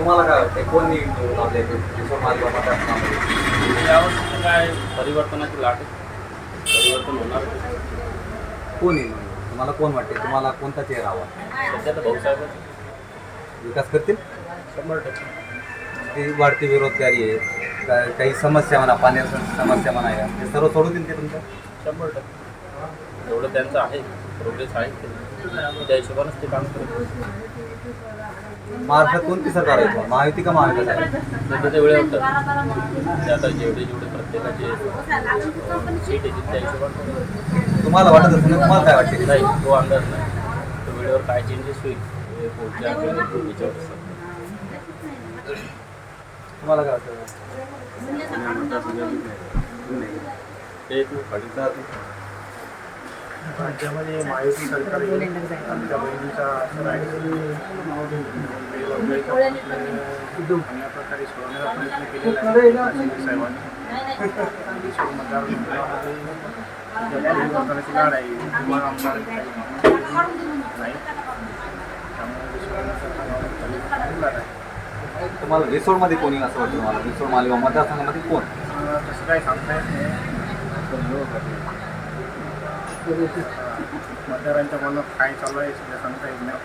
तुम्हाला काय वाटते कोण येईल निवडून आपल्या इथे किशोर मालवा मतदारसंघामध्ये यावर्षी काय परिवर्तनाची लाट आहे. परिवर्तन होणार कोण? येईल? तुम्हाला कोण वाटते तुम्हाला कोणता चेहरा हवा? सध्या तर भाऊसाहेब विकास करतील? शंभर टक्के. ती वाढती बेरोजगारी आहे? का- काही समस्या म्हणा पाण्याच्या समस्या म्हणा या ते सर्व सोडवतील ते तुमच्या? शंभर टक्के. एवढं त्यांचं आहे प्रोग्रेस आहे. त्या हिशोबानेच ते काम करत महाराष्ट्रात कोणती सरकार आहे? महायुती का महाविकास आहे सध्या ते वेळेवर ठरतं. ते आता जेवढे जेवढे प्रत्येकाचे सीट येतील त्या हिशोबाने तुम्हाला वाटत असेल तुम्हाला काय वाटते नाही तो अंदाज नाही तो वेळेवर काय चेंजेस होईल पुढच्या असतं. तुम्हाला काय वाटतं ते तू राज्यामध्ये महायुती सरकार येईल. आमच्या बहिणीचा असं चांगल्या प्रकारे सोडवण्याचा प्रयत्न केलेला आहे. शिंदे साहेबांनी. आहे. किंवा आमदार नाही. तुम्हाला रिसोडमध्ये कोण असं वाटतं तुम्हाला? रिसोड मालवा मतदारसंघामध्ये कोण? तसं काही सांगता येत नाही. मतदारांच्या मनात काय चालू आहे सध्या सांगता येत नाही